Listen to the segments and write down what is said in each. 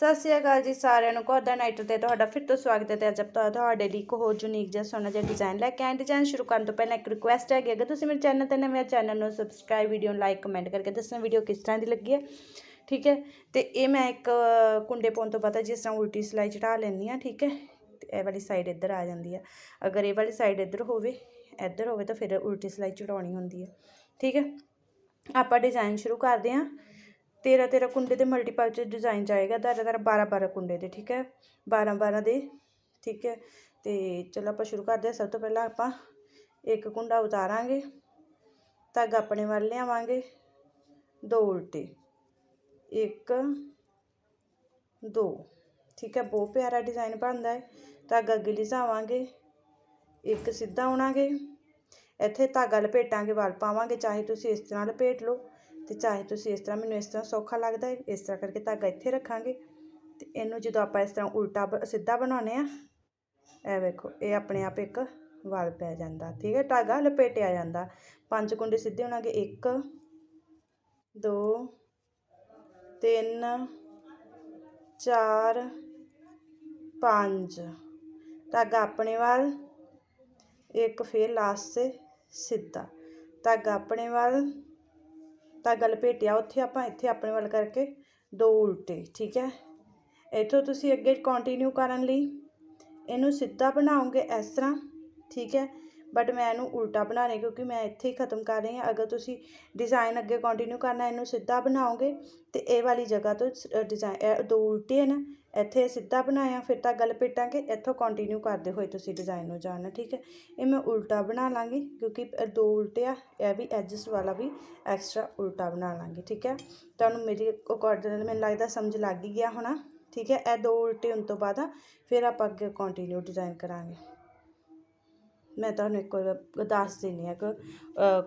ਸਤਿ ਸ਼੍ਰੀ ਅਕਾਲ ਜੀ ਸਾਰਿਆਂ ਨੂੰ। ਕੋਦਾ ਨਾਈਟ ਤੇ ਤੁਹਾਡਾ ਫਿਰ ਤੋਂ ਸਵਾਗਤ ਹੈ ਤੇ ਅੱਜ ਆਪਾਂ ਤੁਹਾਡੇ ਲਈ ਇੱਕ ਹੋਰ ਯੂਨੀਕ ਜਿਹਾ ਸੋਹਣਾ ਜਿਹਾ ਡਿਜ਼ਾਈਨ ਲੈ ਕੇ ਆਏ ਡਿਜ਼ਾਈਨ ਸ਼ੁਰੂ ਕਰਨ ਤੋਂ ਪਹਿਲਾਂ ਇੱਕ ਰਿਕੁਐਸਟ ਹੈਗੀ ਅਗਰ ਤੁਸੀਂ ਮੇਰੇ ਚੈਨਲ ਤੇ ਨਵੇਂ ਚੈਨਲ ਨੂੰ ਸਬਸਕ੍ਰਾਈਬ ਵੀਡੀਓ ਨੂੰ ਲਾਈਕ ਕਮੈਂਟ ਕਰਕੇ ਦੱਸਣਾ ਵੀਡੀਓ ਕਿਸ ਤਰ੍ਹਾਂ ਦੀ ਲੱਗੀ ਹੈ। ਠੀਕ ਹੈ? ਤੇ ਇਹ ਮੈਂ ਇੱਕ ਕੁੰਡੇ ਪਾਉਣ ਤੋਂ ਪਤਾ ਜਿਸ ਤਰ੍ਹਾਂ ਉਲਟੀ ਸਿਲਾਈ ਚੜਾ ਲੈਂਦੀ ਆ ਠੀਕ ਹੈ? ਤੇ ਇਹ ਵਾਲੀ ਸਾਈਡ ਇੱਧਰ ਆ ਜਾਂਦੀ ਆ ਅਗਰ ਇਹ ਵਾਲੀ ਸਾਈਡ ਇੱਧਰ ਹੋਵੇ ਇੱਧਰ ਹੋਵੇ ਤਾਂ ਫਿਰ ਉਲਟੀ ਸਿਲਾਈ ਚੜਾਉਣੀ ਹੁੰਦੀ ਹੈ। ਠੀਕ ਹੈ? ਆਪਾਂ ਡਿਜ਼ਾਈਨ ਸ਼ੁਰੂ ਕਰਦੇ ਹਾਂ। ਤੇਰਾਂ ਤੇਰਾਂ ਕੁੰਡੇ ਦੇ ਮਲਟੀਪਲ ਚ ਡਿਜ਼ਾਈਨ ਜਾਏਗਾ ਦਰ ਦਰ 12 12 ਕੁੰਡੇ ਦੇ, ਠੀਕ ਹੈ? 12 12 ਦੇ, ਠੀਕ ਹੈ? ਤੇ ਚਲੋ ਆਪਾਂ ਸ਼ੁਰੂ ਕਰਦੇ ਹਾਂ। ਸਭ ਤੋਂ ਪਹਿਲਾਂ ਆਪਾਂ ਇੱਕ ਕੁੰਡਾ ਉਤਾਰਾਂਗੇ ਧਾਗਾ ਆਪਣੇ ਵੱਲ ਲਿਆਵਾਂਗੇ। ਦੋ ਉਲਟੇ, ਇੱਕ, ਦੋ, ਠੀਕ ਹੈ? ਬਹੁਤ ਪਿਆਰਾ ਡਿਜ਼ਾਈਨ ਬਣਦਾ ਹੈ। ਧਾਗਾ ਅੱਗੇ ਲਿਜਾਵਾਂਗੇ, ਇੱਕ ਸਿੱਧਾ ਆਉਣਾਗੇ। ਇੱਥੇ ਧਾਗਾ ਲਪੇਟਾਂਗੇ, ਵੱਲ ਪਾਵਾਂਗੇ, ਚਾਹੇ ਤੁਸੀਂ ਇਸ ਤਰ੍ਹਾਂ ਲਪੇਟ ਲਓ। ਤੇ ਚਾਹੇ ਤੁਸੀਂ ਇਸ ਤਰ੍ਹਾਂ ਮੈਨੂੰ ਇਸ ਤਰ੍ਹਾਂ ਸੌਖਾ ਲੱਗਦਾ ਹੈ, ਇਸ ਤਰ੍ਹਾਂ ਕਰਕੇ ਧਾਗਾ ਇੱਥੇ ਰੱਖਾਂਗੇ। ਤੇ ਇਹਨੂੰ ਜਦੋਂ ਆਪਾਂ ਇਸ ਤਰ੍ਹਾਂ ਉਲਟਾ ਬ- ਸਿੱਧਾ ਬਣਾਉਨੇ ਆ ਇਹ ਵੇਖੋ, ਇਹ ਆਪਣੇ ਆਪ ਇੱਕ ਵਲ ਪੈ ਜਾਂਦਾ, ਠੀਕ ਹੈ? ਧਾਗਾ ਲਪੇਟਿਆ ਜਾਂਦਾ। ਪੰਜ ਕੁੰਡੇ ਸਿੱਧੇ ਹੋਣਾਗੇ 1 2 3 4 5 ਧਾਗਾ ਆਪਣੇ ਵੱਲ, ਇੱਕ ਫੇਰ ਲਾਸਟ ਸੇ ਸਿੱਧਾ। ਧਾਗਾ ਆਪਣੇ ਵੱਲ ਤਾਂ ਧਾਗਾ ਭੇਟਿਆ ਉੱਥੇ ਆਪਾਂ, ਇੱਥੇ ਆਪਣੇ ਵੱਲ ਕਰਕੇ। ਦੋ ਉਲਟੇ, ਠੀਕ ਹੈ? ਇੱਥੋਂ ਤੁਸੀਂ ਅੱਗੇ ਕੰਟੀਨਿਊ ਕਰਨ ਲਈ ਇਹਨੂੰ ਸਿੱਧਾ ਬਣਾਓਗੇ ਇਸ ਤਰ੍ਹਾਂ, ਠੀਕ ਹੈ? ਬਟ ਮੈਂ ਇਹਨੂੰ ਉਲਟਾ ਬਣਾ ਰਹੀ ਕਿਉਂਕਿ ਮੈਂ ਇੱਥੇ ਹੀ ਖਤਮ ਕਰ ਰਹੀ ਹਾਂ। ਅਗਰ ਤੁਸੀਂ ਡਿਜ਼ਾਈਨ ਅੱਗੇ ਕੰਟੀਨਿਊ ਕਰਨਾ, ਇਹਨੂੰ ਸਿੱਧਾ ਬਣਾਓਗੇ ਤੇ ਇਹ ਵਾਲੀ ਜਗ੍ਹਾ ਤੋਂ ਡਿਜ਼ਾਈਨ ਦੋ ਉਲਟੇ ਹਨ ਇੱਥੇ ਸਿੱਧਾ ਬਣਾਇਆ, ਫਿਰ ਤਾਂ ਗੱਲ ਪੇਟਾਂਗੇ, ਇੱਥੋਂ ਕੰਟੀਨਿਊ ਕਰਦੇ ਹੋਏ ਤੁਸੀਂ ਡਿਜ਼ਾਈਨ ਨੂੰ ਜਾਣਨਾ ਠੀਕ ਹੈ? ਇਹ ਮੈਂ ਉਲਟਾ ਬਣਾ ਲਾਂਗੀ, ਕਿਉਂਕਿ ਦੋ ਉਲਟੇ ਆ, ਇਹ ਵੀ ਐਜਸ ਵਾਲਾ ਵੀ ਐਕਸਟਰਾ ਉਲਟਾ ਬਣਾ ਲਾਂਗੇ, ਠੀਕ ਹੈ? ਤੁਹਾਨੂੰ ਮੇਰੀ ਅਕੋਰਡਿੰਗ ਮੈਨੂੰ ਲੱਗਦਾ ਸਮਝ ਲੱਗ ਹੀ ਗਿਆ ਹੋਣਾ, ਠੀਕ ਹੈ? ਇਹ ਦੋ ਉਲਟੇ ਹੋਣ ਤੋਂ ਬਾਅਦ ਫਿਰ ਆਪਾਂ ਅੱਗੇ ਕੰਟੀਨਿਊ ਡਿਜ਼ਾਈਨ ਕਰਾਂਗੇ। ਮੈਂ ਤੁਹਾਨੂੰ ਇੱਕ ਵਾਰ ਦੱਸ ਦਿੰਦੀ ਹਾਂ ਕਿ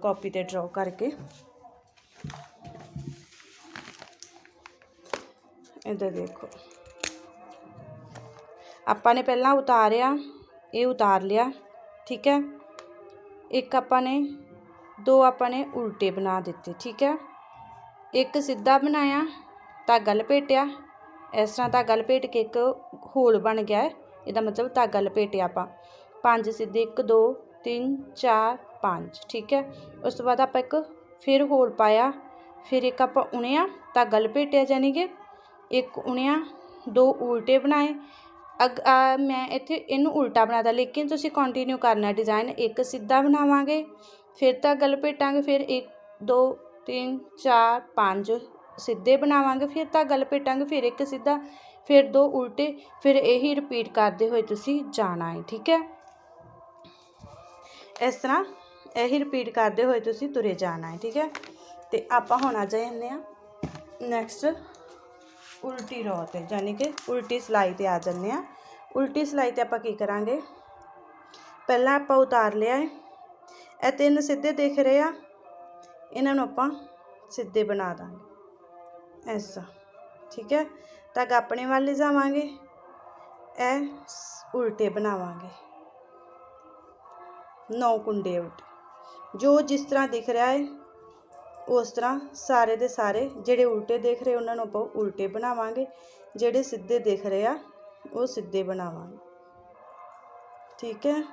ਕਾਪੀ ਤੇ ਡਰਾਅ ਕਰਕੇ। ਇੱਧਰ ਦੇਖੋ। ਆਪਾਂ ਨੇ ਪਹਿਲਾਂ ਉਤਾਰਿਆ ਇਹ ਉਤਾਰ ਲਿਆ ਠੀਕ ਹੈ ਇੱਕ ਆਪਾਂ ਨੇ ਦੋ ਆਪਾਂ ਨੇ ਉਲਟੇ ਬਣਾ ਦਿੱਤੇ ਠੀਕ ਹੈ ਇੱਕ ਸਿੱਧਾ ਬਣਾਇਆ ਧਾਗਾ ਲਪੇਟਿਆ ਇਸ ਤਰ੍ਹਾਂ ਧਾਗਾ ਲਪੇਟ ਕੇ ਇੱਕ ਹੋਲ ਬਣ ਗਿਆ ਹੈ। ਇਹਦਾ ਮਤਲਬ ਧਾਗਾ ਲਪੇਟਿਆ ਆਪਾਂ ਪੰਜ ਸਿੱਧੇ 1 2 3 4 5 ਠੀਕ ਹੈ ਉਸ ਤੋਂ ਬਾਅਦ ਆਪਾਂ ਇੱਕ ਫਿਰ ਹੋਲ ਪਾਇਆ ਫਿਰ ਇੱਕ ਆਪਾਂ ਉਣਿਆ ਧਾਗਾ ਲਪੇਟਿਆ ਯਾਨੀ ਕਿ ਇੱਕ ਉਣਿਆ ਦੋ ਉਲਟੇ ਬਣਾਏ ਅਗ ਮੈਂ ਇੱਥੇ ਇਹਨੂੰ ਉਲਟਾ ਬਣਾ ਤਾ ਲੇਕਿਨ ਤੁਸੀਂ ਕੰਟੀਨਿਊ ਕਰਨਾ ਡਿਜ਼ਾਇਨ ਇੱਕ ਸਿੱਧਾ ਬਣਾਵਾਂਗੇ, ਫਿਰ ਤਾਂ ਧਾਗਾ ਭੇਟਾਂਗੇ, ਫਿਰ 1 2 3 4 5 ਸਿੱਧੇ ਬਣਾਵਾਂਗੇ, ਫਿਰ ਤਾਂ ਧਾਗਾ ਭੇਟਾਂਗੇ, ਫਿਰ ਇੱਕ ਸਿੱਧਾ, ਫਿਰ ਦੋ ਉਲਟੇ, ਫਿਰ ਇਹੀ ਰਿਪੀਟ ਕਰਦੇ ਹੋਏ ਤੁਸੀਂ ਜਾਣਾ ਹੈ, ਠੀਕ ਹੈ? ਇਸ ਤਰ੍ਹਾਂ ਇਹੀ ਰਿਪੀਟ ਕਰਦੇ ਹੋਏ ਤੁਸੀਂ ਤੁਰੇ ਜਾਣਾ ਹੈ, ਠੀਕ ਹੈ? ਤੇ ਆਪਾਂ ਹੁਣ ਆ ਜਾਂਦੇ ਆ ਨੈਕਸਟ ਉਲਟੀ ਰੋ ਤੇ ਯਾਨੀ ਕਿ ਉਲਟੀ ਸਿਲਾਈ ਤੇ ਆ ਜਾਂਦੇ ਆ। ਉਲਟੀ ਸਿਲਾਈ ਤੇ ਆਪਾਂ ਕੀ ਕਰਾਂਗੇ? ਪਹਿਲਾਂ ਆਪਾਂ ਉਤਾਰ ਲਿਆ ਹੈ ਇਹ ਤਿੰਨ ਸਿੱਧੇ ਦਿਖ ਰਹੇ ਆ। ਇਹਨਾਂ ਨੂੰ ਆਪਾਂ ਸਿੱਧੇ ਬਣਾ ਦਾਂਗੇ। ਐਸਾ ਠੀਕ ਹੈ? ਤਾਂ ਆਪਣੇ ਵੱਲ ਲਿਜਾਵਾਂਗੇ ਇਹ ਉਲਟੇ ਬਣਾਵਾਂਗੇ। ਨੌ ਕੁੰਡੇ ਉਲਟੇ। ਜੋ ਜਿਸ ਤਰ੍ਹਾਂ ਦਿਖ ਰਿਹਾ ਹੈ ਉਸ ਤਰ੍ਹਾਂ ਸਾਰੇ ਦੇ ਸਾਰੇ ਜਿਹੜੇ ਉਲਟੇ ਦੇਖ ਰਹੇ, ਉਹਨਾਂ ਨੂੰ ਆਪਾਂ ਉਲਟੇ ਬਣਾਵਾਂਗੇ। ਜਿਹੜੇ ਸਿੱਧੇ ਦੇਖ ਰਹੇ ਆ, ਉਹ ਸਿੱਧੇ ਬਣਾਵਾਂਗੇ। ਠੀਕ ਹੈ?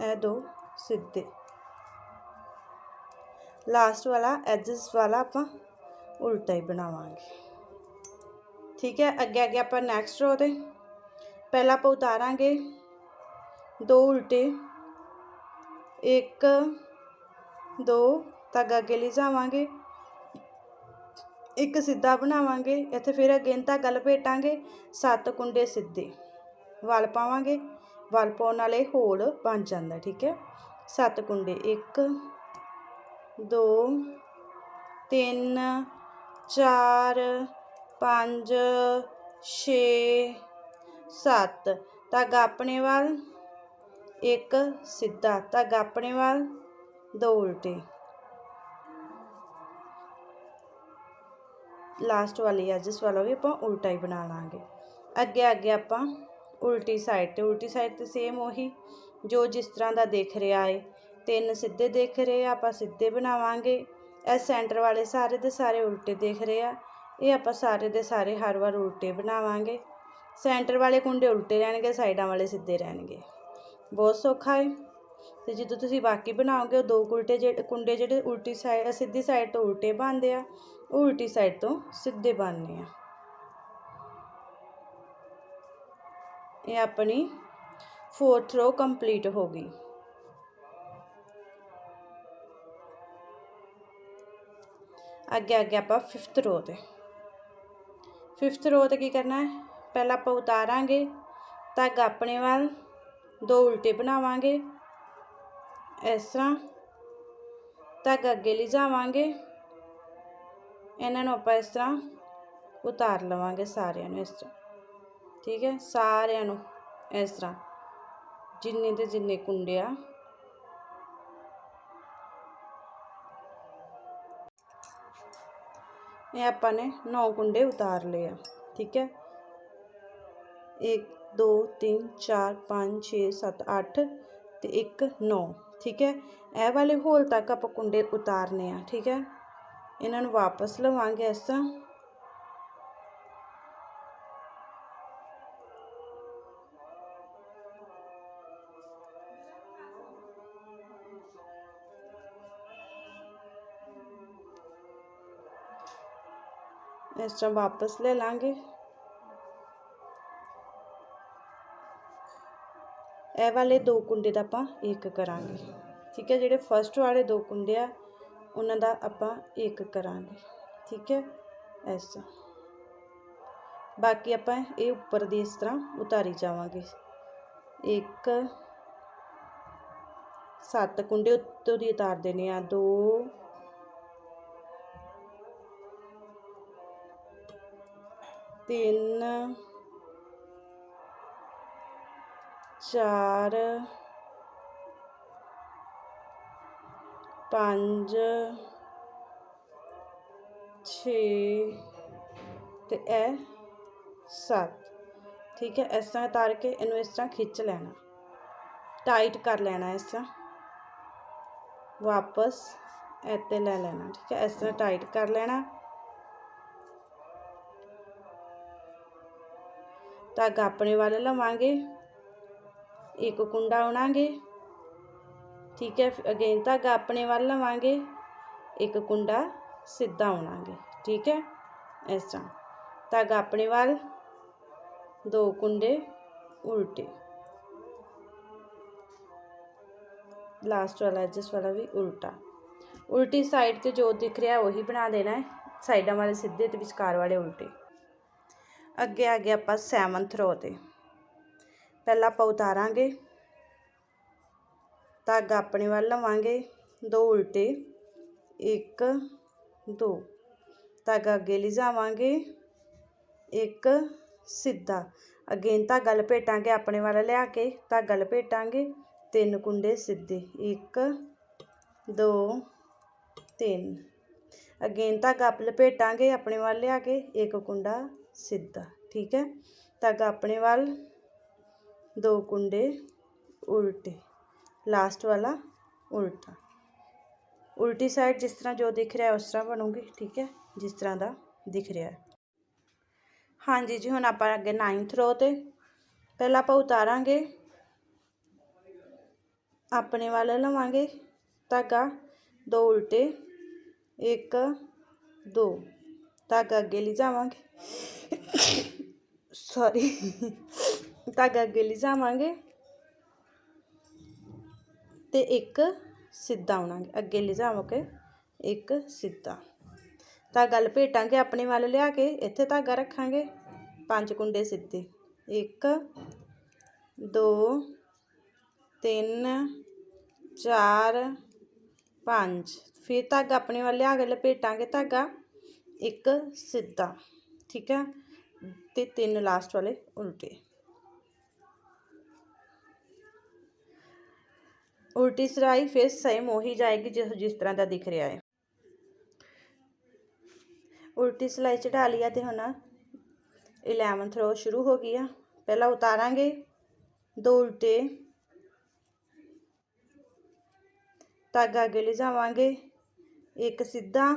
ਇਹ ਦੋ ਸਿੱਧੇ। ਲਾਸਟ ਵਾਲਾ ਐਜਸ ਵਾਲਾ ਆਪਾਂ ਉਲਟਾ ਹੀ ਬਣਾਵਾਂਗੇ। ਠੀਕ ਹੈ? ਅੱਗੇ ਅੱਗੇ ਆਪਾਂ ਨੈਕਸਟ ਰੋ ਤੇ ਪਹਿਲਾਂ ਆਪਾਂ ਉਤਾਰਾਂਗੇ। ਦੋ ਉਲਟੇ। ਇੱਕ ਦੋ ਧਾਗਾ ਅੱਗੇ ਲਿਜਾਵਾਂਗੇ ਇੱਕ ਸਿੱਧਾ ਬਣਾਵਾਂਗੇ। ਇੱਥੇ ਫਿਰ ਅਗੇਨ ਧਾਗਾ ਲਪੇਟਾਂਗੇ ਸੱਤ ਕੁੰਡੇ ਸਿੱਧੇ। ਵਲ ਪਾਵਾਂਗੇ। ਵਲ ਪਾਉਣ ਨਾਲੇ ਹੋਲ ਬਣ ਜਾਂਦਾ, ਠੀਕ ਹੈ। ਸੱਤ ਕੁੰਡੇ। 1 2 3 4 5 6 7 ਧਾਗਾ ਆਪਣੇ ਵੱਲ। ਇੱਕ ਸਿੱਧਾ। ਧਾਗਾ ਆਪਣੇ ਵੱਲ। ਦੋ ਉਲਟੇ। ਲਾਸਟ ਵਾਲੀ ਆ, ਜਿਸ ਵਾਲਾ ਵੀ ਆਪਾਂ ਉਲਟਾ ਹੀ ਬਣਾ ਲਾਂਗੇ। ਅੱਗੇ ਅੱਗੇ ਆਪਾਂ ਉਲਟੀ ਸਾਈਡ ਤੇ, ਉਲਟੀ ਸਾਈਡ ਤੇ ਸੇਮ ਉਹੀ, ਜੋ ਜਿਸ ਤਰ੍ਹਾਂ ਦਾ ਦੇਖ ਰਿਹਾ ਹੈ ਤਿੰਨ ਸਿੱਧੇ ਦੇਖ ਰਹੇ ਆ, ਆਪਾਂ ਸਿੱਧੇ ਬਣਾਵਾਂਗੇ। ਇਹ ਸੈਂਟਰ ਵਾਲੇ ਸਾਰੇ ਦੇ ਸਾਰੇ ਉਲਟੇ ਦੇਖ ਰਹੇ ਆ। ਇਹ ਆਪਾਂ ਸਾਰੇ ਦੇ ਸਾਰੇ ਹਰ ਵਾਰ ਉਲਟੇ ਬਣਾਵਾਂਗੇ। ਸੈਂਟਰ ਵਾਲੇ ਕੁੰਡੇ ਉਲਟੇ ਰਹਿਣਗੇ, ਸਾਈਡਾਂ ਵਾਲੇ ਸਿੱਧੇ ਰਹਿਣਗੇ। ਬਹੁਤ ਸੌਖਾ ਹੈ ਤੇ ਜਦੋਂ ਤੁਸੀਂ ਬਾਕੀ ਬਣਾਓਗੇ, ਉਹ ਦੋ ਉਲਟੇ ਜਿਹੜੇ, ਕੁੰਡੇ ਜਿਹੜੇ ਉਲਟੀ ਸਾਈਡ ਸਿੱਧੀ ਸਾਈਡ ਤੋਂ ਉਲਟੇ ਬਣਦੇ ਆ। ਉਹ ਉਲਟੀ ਸਾਈਡ ਤੋਂ ਸਿੱਧੇ ਬਣਨੇ ਆ। ਇਹ ਆਪਣੀ ਫੋਰਥ ਰੋ ਕੰਪਲੀਟ ਹੋ ਗਈ। ਅੱਗੇ ਅੱਗੇ ਆਪਾਂ ਫਿਫਥ ਰੋ ਤੇ। ਫਿਫਥ ਰੋ ਤੇ ਕੀ ਕਰਨਾ ਹੈ? ਪਹਿਲਾਂ ਆਪਾਂ ਉਤਾਰਾਂਗੇ ਧਾਗਾ ਆਪਣੇ ਵੱਲ ਦੋ ਉਲਟੇ ਬਣਾਵਾਂਗੇ। ਇਸ ਤਰ੍ਹਾਂ ਤੱਕ ਅੱਗੇ ਲਿਜਾਵਾਂਗੇ। ਇਹਨਾਂ ਨੂੰ ਆਪਾਂ ਇਸ ਤਰ੍ਹਾਂ ਉਤਾਰ ਲਵਾਂਗੇ ਸਾਰਿਆਂ ਨੂੰ ਇਸ ਤਰ੍ਹਾਂ। ਠੀਕ ਹੈ? ਸਾਰਿਆਂ ਨੂੰ ਇਸ ਤਰ੍ਹਾਂ। ਜਿੰਨੇ ਦੇ ਜਿੰਨੇ ਕੁੰਡੇ ਆ। ਇਹ ਆਪਾਂ ਨੇ 9 ਕੁੰਡੇ ਉਤਾਰ ਲਏ ਆ। ਠੀਕ ਹੈ? 1 2 3 4 5 6 7 8 ਤੇ 1 9 ਠੀਕ ਹੈ? ਇਹ ਵਾਲੇ ਹੋਲ ਤੱਕ ਆਪਾਂ ਕੁੰਡੇ ਉਤਾਰਨੇ ਆ, ਠੀਕ ਹੈ? ਇਹਨਾਂ ਨੂੰ ਵਾਪਸ ਲਵਾਂਗੇ ਇਸ ਤਰ੍ਹਾਂ। ਇਸ ਤਰ੍ਹਾਂ ਵਾਪਸ ਲੈ ਲਾਂਗੇ। ਇਹ ਵਾਲੇ ਦੋ ਕੁੰਡੇ ਦਾ ਆਪਾਂ ਇੱਕ ਕਰਾਂਗੇ। ਠੀਕ ਹੈ, ਜਿਹੜੇ ਫਸਟ ਵਾਲੇ ਦੋ ਕੁੰਡੇ ਆ, ਉਹਨਾਂ ਦਾ ਆਪਾਂ ਇੱਕ ਕਰਾਂਗੇ। ਠੀਕ ਹੈ, ਇਸ ਬਾਕੀ ਆਪਾਂ ਇਹ ਉੱਪਰ ਦੀ ਇਸ ਤਰ੍ਹਾਂ ਉਤਾਰੀ ਜਾਵਾਂਗੇ। ਇੱਕ, ਸੱਤ ਕੁੰਡੇ ਉੱਤੋਂ ਦੀ ਉਤਾਰ ਦੇਣੇ ਆ। ਦੋ, ਤਿੰਨ ਚਾਰ ਪੰਜ ਛੇ ਤੇ ਇਹ ਸੱਤ ਠੀਕ ਹੈ ਇਸ ਤਰ੍ਹਾਂ ਤਾਰ ਕੇ ਇਹਨੂੰ ਇਸ ਤਰ੍ਹਾਂ ਖਿੱਚ ਲੈਣਾ ਟਾਈਟ ਕਰ ਲੈਣਾ ਇਸ ਤਰ੍ਹਾਂ ਵਾਪਸ ਇੱਥੇ ਲੈ ਲੈਣਾ ਠੀਕ ਹੈ ਇਸ ਤਰ੍ਹਾਂ ਟਾਈਟ ਕਰ ਲੈਣਾ ਧਾਗਾ ਆਪਣੇ ਵੱਲ ਲਵਾਂਗੇ ਇੱਕ ਕੁੰਡਾ ਉਣਾਂਗੇ ਠੀਕ ਹੈ, ਅਗੇਨ ਧਾਗਾ ਆਪਣੇ ਵੱਲ ਲਵਾਂਗੇ ਇੱਕ ਕੁੰਡਾ ਸਿੱਧਾ ਉਣਾਂਗੇ ਠੀਕ ਹੈ, ਇਸ ਤਰ੍ਹਾਂ। ਧਾਗਾ ਆਪਣੇ ਵੱਲ ਦੋ ਕੁੰਡੇ ਉਲਟੇ। ਲਾਸਟ ਵਾਲਾ ਜਿਸ ਵਾਲਾ ਵੀ ਉਲਟਾ। ਉਲਟੀ ਸਾਈਡ ਤੇ ਜੋ ਦਿਖ ਰਿਹਾ, ਉਹੀ ਬਣਾ ਦੇਣਾ ਹੈ। ਸਾਈਡਾਂ ਵਾਲੇ ਸਿੱਧੇ ਤੇ ਵਿਚਕਾਰ ਵਾਲੇ ਉਲਟੇ। ਅੱਗੇ ਆ ਗਿਆ ਆਪਾਂ 7th ਰੋ ਤੇ। ਪਹਿਲਾਂ ਆਪਾਂ ਉਤਾਰਾਂਗੇ। ਧਾਗਾ ਆਪਣੇ ਵੱਲ ਲਵਾਂਗੇ। ਦੋ ਉਲਟੇ। ਇੱਕ, ਦੋ। ਧਾਗਾ ਅੱਗੇ ਲਿਜਾਵਾਂਗੇ। ਇੱਕ, ਸਿੱਧਾ। ਅਗੇਨ ਧਾਗਾ ਲਪੇਟਾਂਗੇ ਆਪਣੇ ਵੱਲ ਲਿਆ ਕੇ। ਧਾਗਾ ਲਪੇਟਾਂਗੇ। ਤਿੰਨ ਕੁੰਡੇ ਸਿੱਧੇ। ਇੱਕ, ਦੋ, ਤਿੰਨ। ਅਗੇਨ ਧਾਗਾ ਲਪੇਟਾਂਗੇ ਆਪਣੇ ਵੱਲ ਲਿਆ ਕੇ। ਇੱਕ ਕੁੰਡਾ ਸਿੱਧਾ। ਠੀਕ ਹੈ? ਧਾਗਾ ਆਪਣੇ ਵੱਲ। ਦੋ ਕੁੰਡੇ ਉਲਟੇ ਲਾਸਟ ਵਾਲਾ ਉਲਟਾ ਉਲਟੀ ਸਾਈਡ ਜਿਸ ਤਰ੍ਹਾਂ ਜੋ ਦਿਖ ਰਿਹਾ ਉਸ ਤਰ੍ਹਾਂ ਬਣੂਗੀ ਠੀਕ ਹੈ ਜਿਸ ਤਰ੍ਹਾਂ ਦਾ ਦਿਖ ਰਿਹਾ ਹੈ ਹਾਂਜੀ ਜੀ ਹੁਣ ਆਪਾਂ ਅੱਗੇ 9th ਰੋ ਤੇ ਪਹਿਲਾਂ ਆਪਾਂ ਉਤਾਰਾਂਗੇ ਆਪਣੇ ਵੱਲ ਲਵਾਂਗੇ ਧਾਗਾ ਦੋ ਉਲਟੇ ਇੱਕ ਦੋ ਧਾਗਾ ਅੱਗੇ ਲਿਜਾਵਾਂਗੇ ਸੌਰੀ ਧਾਗਾ ਅੱਗੇ ਲਿਜਾਵਾਂਗੇ ਤੇ ਇੱਕ ਸਿੱਧਾ ਆਉਣਾਗੇ, ਅੱਗੇ ਲਿਜਾਵਾਂਗੇ ਇੱਕ ਸਿੱਧਾ। ਧਾਗਾ ਲਪੇਟਾਂਗੇ ਆਪਣੇ ਵੱਲ ਲਿਆ ਕੇ, ਇੱਥੇ ਧਾਗਾ ਰੱਖਾਂਗੇ, ਪੰਜ ਕੁੰਡੇ ਸਿੱਧੇ। ਇੱਕ, ਦੋ, ਤਿੰਨ, ਚਾਰ, ਪੰਜ। ਫਿਰ ਧਾਗਾ ਆਪਣੇ ਵੱਲ ਲਿਆ ਕੇ ਲਪੇਟਾਂਗੇ ਧਾਗਾ, ਇੱਕ ਸਿੱਧਾ, ਠੀਕ ਹੈ? ਤੇ ਤਿੰਨ ਲਾਸਟ ਵਾਲੇ ਉਲਟੇ। ਉਲਟੀ ਸਰਾਈ ਫਿਰ ਸੇਮ ਉਹੀ ਜਾਏਗੀ ਜਿਸ ਜਿਸ ਤਰ੍ਹਾਂ ਦਾ ਦਿਖ ਰਿਹਾ ਹੈ। ਉਲਟੀ ਸਲਾਈ ਚੜਾ ਲਿਆ ਤੇ ਹੁਣ 11th ਰੋ ਸ਼ੁਰੂ ਹੋ ਗਈ ਆ। ਪਹਿਲਾਂ ਉਤਾਰਾਂਗੇ ਦੋ ਉਲਟੇ। ਧਾਗਾ ਅੱਗੇ ਲਿਜਾਵਾਂਗੇ। ਇੱਕ ਸਿੱਧਾ।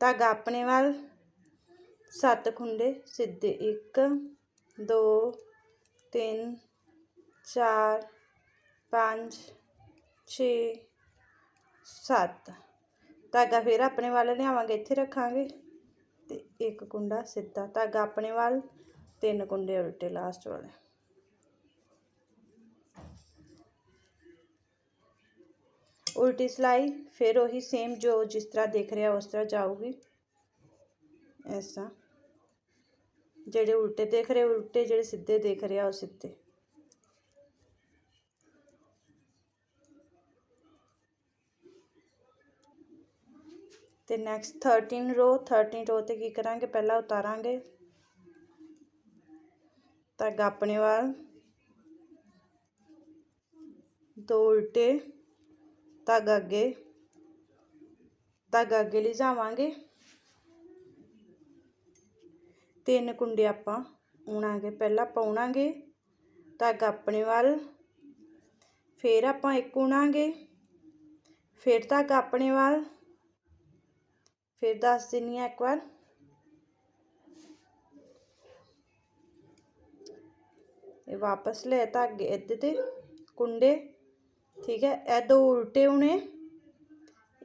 ਧਾਗਾ ਆਪਣੇ ਵੱਲ। ਸੱਤ ਖੁੰਡੇ, ਸਿੱਧੇ 1 2 3 4 5 6 7 ਧਾਗਾ ਫਿਰ ਆਪਣੇ ਵੱਲ ਲਿਆਵਾਂਗੇ, ਇੱਥੇ ਰੱਖਾਂਗੇ। ਤੇ ਇੱਕ ਕੁੰਡਾ ਸਿੱਧਾ ਧਾਗਾ ਆਪਣੇ ਵੱਲ, ਤਿੰਨ ਕੁੰਡੇ ਉਲਟੇ ਲਾਸਟ ਵਾਲੇ। ਉਲਟੀ ਸਿਲਾਈ, ਫਿਰ ਉਹੀ ਸੇਮ ਜੋ ਜਿਸ ਤਰ੍ਹਾਂ ਦੇਖ ਰਿਹਾ ਉਸ ਤਰ੍ਹਾਂ ਜਾਊਗੀ। ਐਸਾ। ਜਿਹੜੇ ਉਲਟੇ ਦੇਖ ਰਹੇ, ਉਲਟੇ ਜਿਹੜੇ ਸਿੱਧੇ ਦੇਖ ਰਿਹਾ ਉਹ ਸਿੱਧੇ। ਤੇ ਨੈਕਸਟ 13 ਰੋ 13 ਰੋ ਤੇ ਕੀ ਕਰਾਂਗੇ ਪਹਿਲਾਂ ਉਤਾਰਾਂਗੇ ਧਾਗਾ ਆਪਣੇ ਵੱਲ ਦੋ ਉਲਟੇ ਧਾਗਾ ਅੱਗੇ ਧਾਗਾ ਅੱਗੇ ਲਿਜਾਵਾਂਗੇ ਤਿੰਨ ਕੁੰਡੇ ਆਪਾਂ ਉਣਾਂਗੇ ਪਹਿਲਾਂ ਪਾਉਣਾਂਗੇ ਧਾਗਾ ਆਪਣੇ ਵੱਲ ਫਿਰ ਆਪਾਂ ਇੱਕ ਉਣਾਂਗੇ ਫਿਰ ਧਾਗਾ ਆਪਣੇ ਵੱਲ ਫਿਰ ਦੱਸ ਦਿੰਨੀ ਆ ਇੱਕ ਵਾਰ ਇਹ ਵਾਪਸ ਲੈ ਧਾਗੇ ਇੱਧਰ ਤੇ ਕੁੰਡੇ ਠੀਕ ਹੈ ਇਹ ਦੋ ਉਲਟੇ ਉਣੇ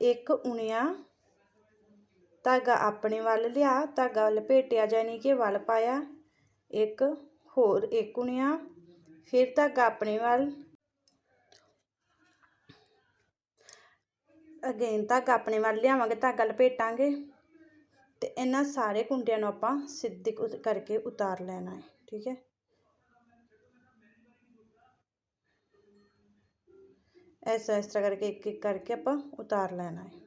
ਇੱਕ ਉਣਿਆ ਧਾਗਾ ਆਪਣੇ ਵੱਲ ਲਿਆ ਧਾਗਾ ਲਪੇਟਿਆ ਜਾਨੀ ਕਿ ਵੱਲ ਪਾਇਆ ਇੱਕ ਹੋਰ ਇੱਕ ਉਣਿਆ ਫਿਰ ਧਾਗਾ ਆਪਣੇ ਵੱਲ ਅਗੇਨ ਧਾਗਾ ਆਪਣੇ ਵੱਲ ਲਿਆਵਾਂਗੇ ਧਾਗਾ ਲਪੇਟਾਂਗੇ ਤੇ ਇਹਨਾਂ ਸਾਰੇ ਕੁੰਡਿਆਂ ਨੂੰ ਆਪਾਂ ਸਿੱਧੇ ਕਰਕੇ ਉਤਾਰ ਲੈਣਾ ਹੈ, ਠੀਕ ਹੈ? ਐਸਾ ਇਸ ਤਰ੍ਹਾਂ ਕਰਕੇ ਇੱਕ ਇੱਕ ਕਰਕੇ ਆਪਾਂ ਉਤਾਰ ਲੈਣਾ ਹੈ।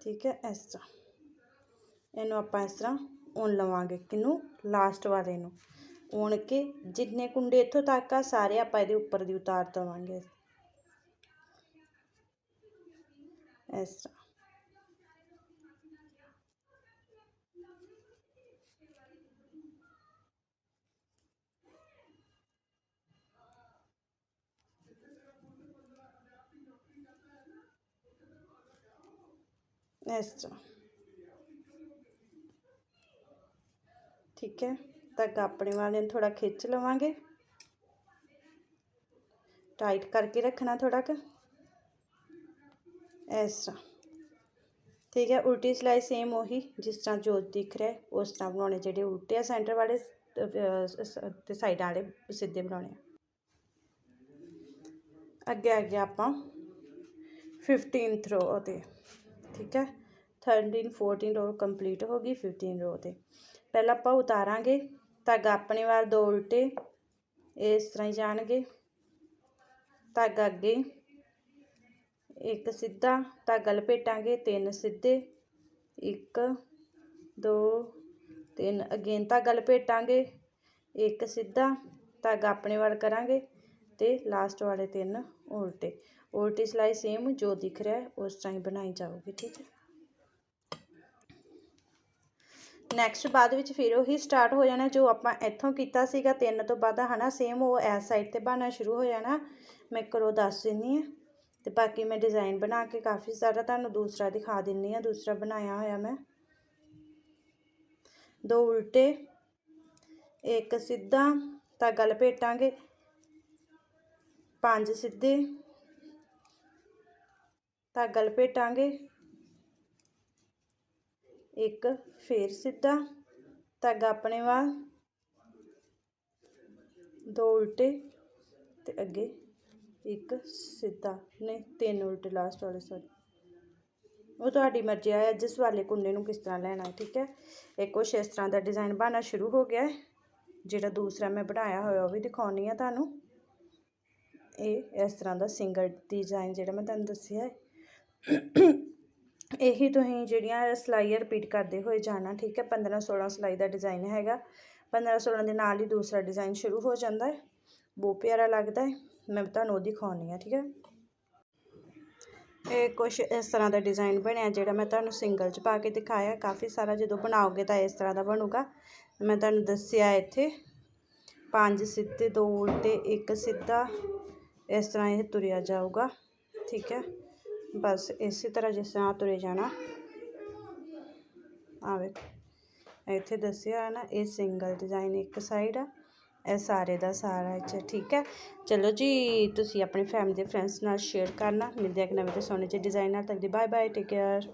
ਠੀਕ ਹੈ, ਇਸ ਤਰ੍ਹਾਂ। ਇਹਨੂੰ ਆਪਾਂ ਇਸ ਤਰ੍ਹਾਂ ਉਣ ਲਵਾਂਗੇ, ਕਿਨੂੰ? ਲਾਸਟ ਵਾਲੇ ਨੂੰ। ਉਣ ਕੇ ਜਿੰਨੇ ਕੁੰਡੇ ਇੱਥੋਂ ਤੱਕ ਆ, ਸਾਰੇ ਆਪਾਂ ਇਹਦੇ ਉੱਪਰ ਦੀ ਉਤਾਰ ਦਵਾਂਗੇ। ਇਸ ਤਰ੍ਹਾਂ। ਇਸ ਤਰ੍ਹਾਂ। ਠੀਕ ਹੈ। ਧਾਗਾ ਆਪਣੇ ਵਾਲੇ ਨੂੰ ਥੋੜਾ ਖਿੱਚ ਲਵਾਂਗੇ ਟਾਈਟ ਕਰਕੇ ਰੱਖਣਾ ਥੋੜਾ ਕੁ ਇਸ ਤਰ੍ਹਾਂ ਠੀਕ ਹੈ ਉਲਟੀ ਸਿਲਾਈ ਸੇਮ ਉਹੀ ਜਿਸ ਤਰ੍ਹਾਂ ਜੋ ਦਿਖ ਰਿਹਾ ਹੈ, ਉਸ ਤਰ੍ਹਾਂ ਬਣਾਉਣੇ ਜਿਹੜੇ ਉਲਟੇ ਆ ਸੈਂਟਰ ਵਾਲੇ ਅਹ, ਸ- ਤੇ ਸਾਈਡਾਂ ਵਾਲੇ ਸਿੱਧੇ ਬਣਾਉਣੇ ਆ ਅੱਗੇ ਅੱਗੇ ਆਪਾਂ 15th ਰੋ ਤੇ ਠੀਕ ਹੈ 13 14 ਰੋ ਕੰਪਲੀਟ ਹੋ ਗਈ 15 ਰੋ ਤੇ ਪਹਿਲਾਂ ਆਪਾਂ ਉਤਾਰਾਂਗੇ ਧਾਗਾ ਆਪਣੇ ਵੱਲ ਦੋ ਉਲਟੇ, ਇਸ ਤਰ੍ਹਾਂ ਹੀ ਜਾਣਗੇ। ਧਾਗਾ ਅੱਗੇ, ਇੱਕ ਸਿੱਧਾ, ਧਾਗਾ ਲਪੇਟਾਂਗੇ, ਤਿੰਨ ਸਿੱਧੇ, ਇੱਕ, ਦੋ, ਤਿੰਨ। ਅਗੇਨ ਧਾਗਾ ਲਪੇਟਾਂਗੇ, ਇੱਕ ਸਿੱਧਾ, ਧਾਗਾ ਆਪਣੇ ਵੱਲ ਕਰਾਂਗੇ ਤੇ ਲਾਸਟ ਵਾਲੇ ਤਿੰਨ ਉਲਟੇ। ਉਲਟੀ ਸਿਲਾਈ ਸੇਮ ਜੋ ਦਿਖ ਰਿਹਾ ਹੈ ਉਸ ਤਰ੍ਹਾਂ ਹੀ ਬਣਾਈ ਜਾਊਗੀ, ਠੀਕ ਹੈ। ਨੈਕਸਟ ਬਾਅਦ ਵਿੱਚ ਫਿਰ ਉਹੀ ਸਟਾਰਟ ਹੋ ਜਾਣਾ, ਜੋ ਆਪਾਂ ਇੱਥੋਂ ਕੀਤਾ ਸੀਗਾ, ਤਿੰਨ ਤੋਂ ਬਾਅਦ ਹਨਾ ਸੇਮ ਉਹ ਐਸ ਸਾਈਡ ਤੇ ਬਣਨਾ ਸ਼ੁਰੂ ਹੋ ਜਾਣਾ। ਮੈਂ ਕਰੋ ਦੱਸ ਦਿੰਨੀ ਆ ਤੇ ਬਾਕੀ ਮੈਂ ਡਿਜ਼ਾਈਨ ਬਣਾ ਕੇ ਕਾਫੀ ਸਾਰਾ ਤੁਹਾਨੂੰ ਦੂਸਰਾ ਦਿਖਾ ਦਿੰਨੀ ਆ ਦੂਸਰਾ ਬਣਾਇਆ ਹੋਇਆ ਮੈਂ। ਦੋ ਉਲਟੇ, ਇੱਕ ਸਿੱਧਾ ਧਾਗਾ ਲਪੇਟਾਂਗੇ ਪੰਜ ਸਿੱਧੇ ਧਾਗਾ ਲਪੇਟਾਂਗੇ ਇੱਕ ਫੇਰ ਸਿੱਧਾ, ਧਾਗਾ ਆਪਣੇ ਵੱਲ, ਦੋ ਉਲਟੇ ਤੇ ਅੱਗੇ ਇੱਕ ਸਿੱਧਾ, ਨਹੀਂ, ਤਿੰਨ ਉਲਟੇ ਲਾਸਟ ਵਾਲੇ ਸੌਰੀ ਉਹ ਤੁਹਾਡੀ ਮਰਜ਼ੀ ਆ ਜਿਸ ਵਾਲੇ ਕੁੰਡੇ ਨੂੰ ਕਿਸ ਤਰ੍ਹਾਂ ਲੈਣਾ, ਠੀਕ ਹੈ? ਇੱਕ ਕੁਛ ਇਸ ਤਰ੍ਹਾਂ ਦਾ ਡਿਜ਼ਾਈਨ ਬਣਨਾ ਸ਼ੁਰੂ ਹੋ ਗਿਆ ਹੈ। ਜਿਹੜਾ ਦੂਸਰਾ ਮੈਂ ਬਣਾਇਆ ਹੋਇਆ, ਉਹ ਵੀ ਦਿਖਾਉਣੀ ਆ ਤੁਹਾਨੂੰ। ਇਹ ਇਸ ਤਰ੍ਹਾਂ ਦਾ ਸਿੰਗਲ ਡਿਜ਼ਾਈਨ ਜਿਹੜਾ ਮੈਂ ਤੁਹਾਨੂੰ ਦੱਸਿਆ ਹੈ। ਇਹੀ ਤੁਸੀਂ ਜਿਹੜੀਆਂ ਸਿਲਾਈਆਂ ਰਿਪੀਟ ਕਰਦੇ ਹੋਏ ਜਾਣਾ, ਠੀਕ ਹੈ 15 16 ਸਿਲਾਈ ਦਾ ਡਿਜ਼ਾਈਨ ਹੈਗਾ। 15 16 ਦੇ ਨਾਲ ਹੀ ਦੂਸਰਾ ਡਿਜ਼ਾਈਨ ਸ਼ੁਰੂ ਹੋ ਜਾਂਦਾ ਹੈ। ਬਹੁਤ ਪਿਆਰਾ ਲੱਗਦਾ ਹੈ। ਮੈਂ ਤੁਹਾਨੂੰ ਉਹ ਦਿਖਾਉਣੀ ਆ ਠੀਕ ਹੈ। ਇਹ ਕੁਛ ਇਸ ਤਰ੍ਹਾਂ ਦਾ ਡਿਜ਼ਾਈਨ ਬਣਿਆ, ਜਿਹੜਾ ਮੈਂ ਤੁਹਾਨੂੰ ਸਿੰਗਲ 'ਚ ਪਾ ਕੇ ਦਿਖਾਇਆ। ਕਾਫੀ ਸਾਰਾ ਜਦੋਂ ਬਣਾਓਗੇ ਤਾਂ ਇਸ ਤਰ੍ਹਾਂ ਦਾ ਬਣੂਗਾ। ਮੈਂ ਤੁਹਾਨੂੰ ਦੱਸਿਆ ਇੱਥੇ, ਪੰਜ ਸਿੱਧੇ ਦੋ ਉਲਟੇ ਇੱਕ ਸਿੱਧਾ ਇਸ ਤਰ੍ਹਾਂ ਇਹ ਤੁਰਿਆ ਜਾਊਗਾ, ਠੀਕ ਹੈ। ਬਸ ਇਸੇ ਤਰ੍ਹਾਂ ਜਿਸ ਤਰ੍ਹਾਂ ਤੁਰੇ ਜਾਣਾ। ਆ ਵੇਖੋ, ਇੱਥੇ ਦੱਸਿਆ ਹੈ ਨਾ, ਇਹ ਸਿੰਗਲ ਡਿਜ਼ਾਈਨ ਇੱਕ ਸਾਈਡ ਆ, ਇਹ ਸਾਰੇ ਦਾ ਸਾਰਾ ਚ, ਠੀਕ ਹੈ? ਚਲੋ ਜੀ, ਤੁਸੀਂ ਆਪਣੇ ਫੈਮਿਲੀ ਦੇ ਫਰੈਂਡਸ ਨਾਲ ਸ਼ੇਅਰ ਕਰਨਾ। ਮਿਲਦੇ ਆ ਇੱਕ ਨਵੇਂ ਤੇ ਸੋਹਣੇ ਜਿਹੇ ਡਿਜ਼ਾਈਨ ਨਾਲ। ਤੱਕ ਦੀ ਬਾਏ ਬਾਏ ਟੇਕ ਕੇਅਰ